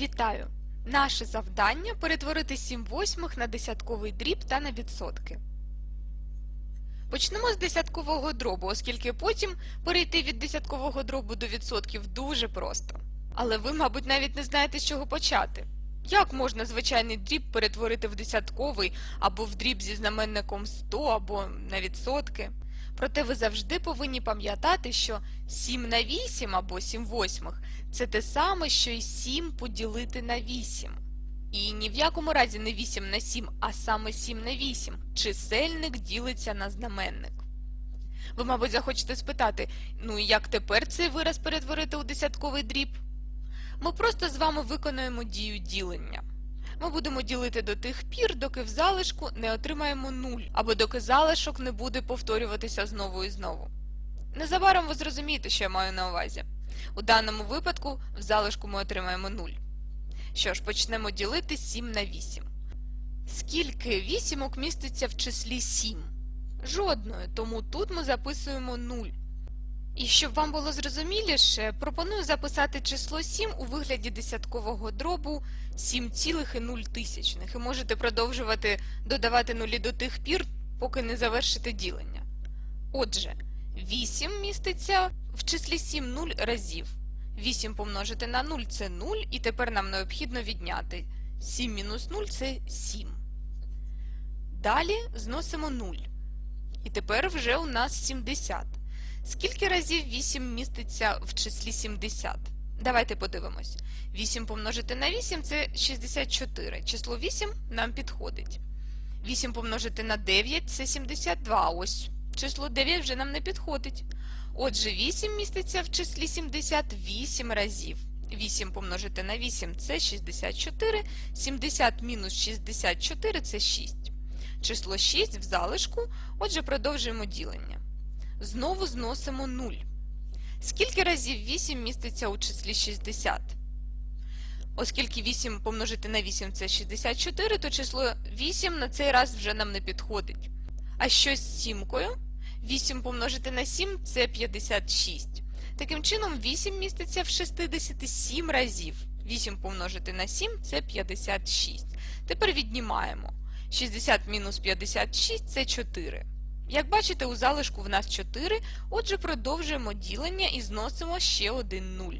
Вітаю! Наше завдання перетворити 7 восьмих на десятковий дріб та на відсотки. Почнемо з десяткового дробу, оскільки потім перейти від десяткового дробу до відсотків дуже просто. Але ви, мабуть, навіть не знаєте, з чого почати. Як можна звичайний дріб перетворити в десятковий або в дріб зі знаменником 100 або на відсотки? Проте ви завжди повинні пам'ятати, що 7 на 8 або 7 восьмих це те саме, що й 7 поділити на 8. І ні в якому разі не 8 на 7, а саме 7 на 8. Чисельник ділиться на знаменник. Ви, мабуть, захочете спитати, ну і як тепер цей вираз перетворити у десятковий дріб? Ми просто з вами виконуємо дію ділення. Ми будемо ділити до тих пір, доки в залишку не отримаємо 0, або доки залишок не буде повторюватися знову і знову. Незабаром ви зрозумієте, що я маю на увазі. У даному випадку в залишку ми отримаємо 0. Що ж, почнемо ділити 7 на 8. Скільки вісімок міститься в числі 7? Жодної, тому тут ми записуємо 0. І щоб вам було зрозуміліше, пропоную записати число 7 у вигляді десяткового дробу 7,0 і можете продовжувати додавати нулі до тих пір, поки не завершите ділення. Отже, 8 міститься в числі 7 0 разів. 8 помножити на 0 це 0, і тепер нам необхідно відняти 7 мінус 0 це 7. Далі зносимо 0. І тепер вже у нас 70. Скільки разів 8 міститься в числі 70? Давайте подивимось. 8 помножити на 8 це 64. Число 8 нам підходить. 8 помножити на 9 це 72. Ось число 9 вже нам не підходить. Отже, 8 міститься в числі 78 разів. 8 помножити на 8 це 64. 70 мінус 64 це 6. Число 6 в залишку, отже, продовжуємо ділення. Знову зносимо 0. Скільки разів 8 міститься у числі 60? Оскільки 8 помножити на 8 це 64, то число 8 на цей раз вже нам не підходить. А що з сімкою? 8 помножити на 7 це 56. Таким чином, 8 міститься в 67 разів. 8 помножити на 7 це 56. Тепер віднімаємо. 60 мінус 56 це 4. Як бачите, у залишку в нас 4, отже продовжуємо ділення і зносимо ще один 0.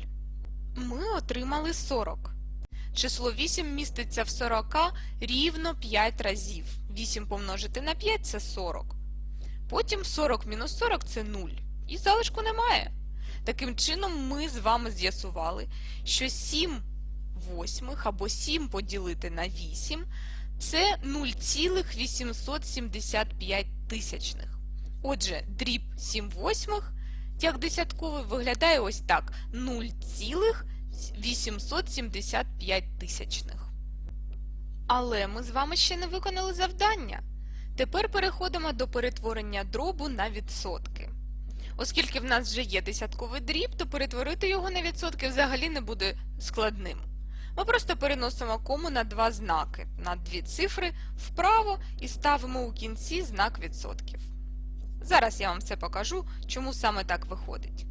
Ми отримали 40. Число 8 міститься в 40 рівно 5 разів. 8 помножити на 5 це 40. Потім 40 мінус 40 це 0. І залишку немає. Таким чином, ми з вами з'ясували, що 7 восьмих або 7 поділити на 8 це 0,875 тисячних. Отже, дріб 7 восьмих, як десятковий, виглядає ось так: 0,875 тисячних. Але ми з вами ще не виконали завдання. Тепер переходимо до перетворення дробу на відсотки. Оскільки в нас вже є десятковий дріб, то перетворити його на відсотки взагалі не буде складним. Ми просто переносимо кому на два знаки, на дві цифри вправо і ставимо у кінці знак відсотків. Зараз я вам все покажу, чому саме так виходить.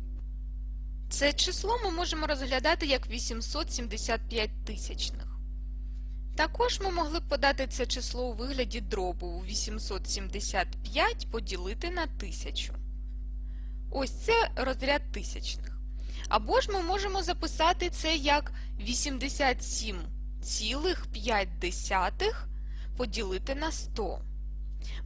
Це число ми можемо розглядати як 875 тисячних. Також ми могли б подати це число у вигляді дробу у 875 поділити на 1000. Ось це розряд тисячних. Або ж ми можемо записати це як 87,5 поділити на 100.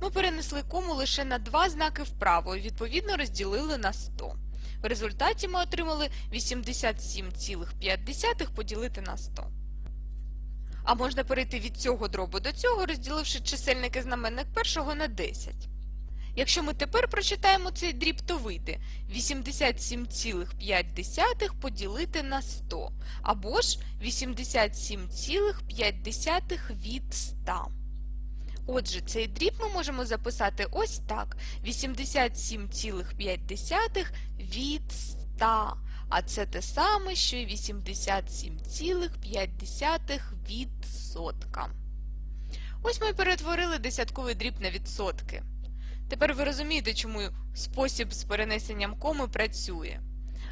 Ми перенесли кому лише на два знаки вправо і відповідно розділили на 100. В результаті ми отримали 87,5 поділити на 100. А можна перейти від цього дробу до цього, розділивши чисельник і знаменник першого на 10. Якщо ми тепер прочитаємо цей дріб, то вийде 87,5 поділити на 100, або ж 87,5 від 100. Отже, цей дріб ми можемо записати ось так: 87,5 від 100. А це те саме, що й 87,5 відсотка. Ось ми перетворили десятковий дріб на відсотки. Тепер ви розумієте, чому спосіб з перенесенням коми працює.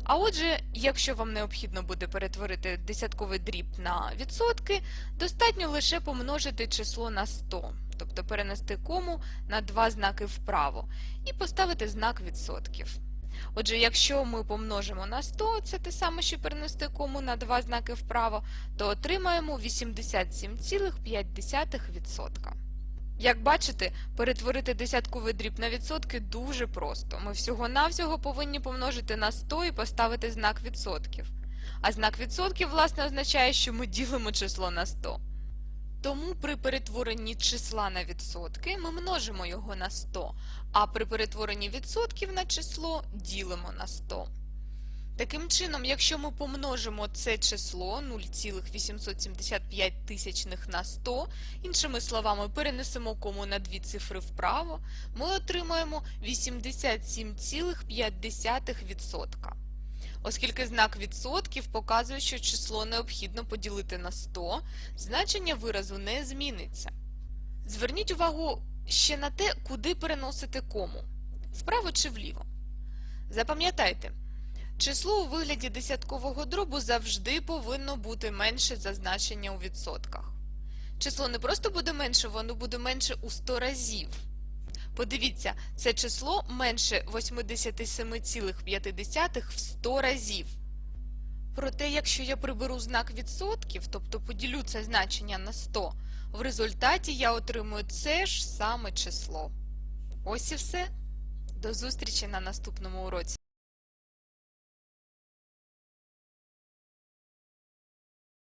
А отже, якщо вам необхідно буде перетворити десятковий дріб на відсотки, достатньо лише помножити число на 100, тобто перенести кому на два знаки вправо і поставити знак відсотків. Отже, якщо ми помножимо на 100, це те саме, що перенести кому на два знаки вправо, то отримаємо 87,5%. Як бачите, перетворити десятковий дріб на відсотки дуже просто. Ми всього-навсього повинні помножити на 100 і поставити знак відсотків. А знак відсотків, власне, означає, що ми ділимо число на 100. Тому при перетворенні числа на відсотки ми множимо його на 100, а при перетворенні відсотків на число ділимо на 100. Таким чином, якщо ми помножимо це число 0,875 тисячних на 100, іншими словами, перенесемо кому на дві цифри вправо, ми отримаємо 87,5%. Оскільки знак відсотків показує, що число необхідно поділити на 100, значення виразу не зміниться. Зверніть увагу ще на те, куди переносити кому – вправо чи вліво. Запам'ятайте, число у вигляді десяткового дробу завжди повинно бути менше за значення у відсотках. Число не просто буде менше, воно буде менше у 100 разів. Подивіться, це число менше 87,5 в 100 разів. Проте, якщо я приберу знак відсотків, тобто поділю це значення на 100, в результаті я отримую це ж саме число. Ось і все. До зустрічі на наступному уроці.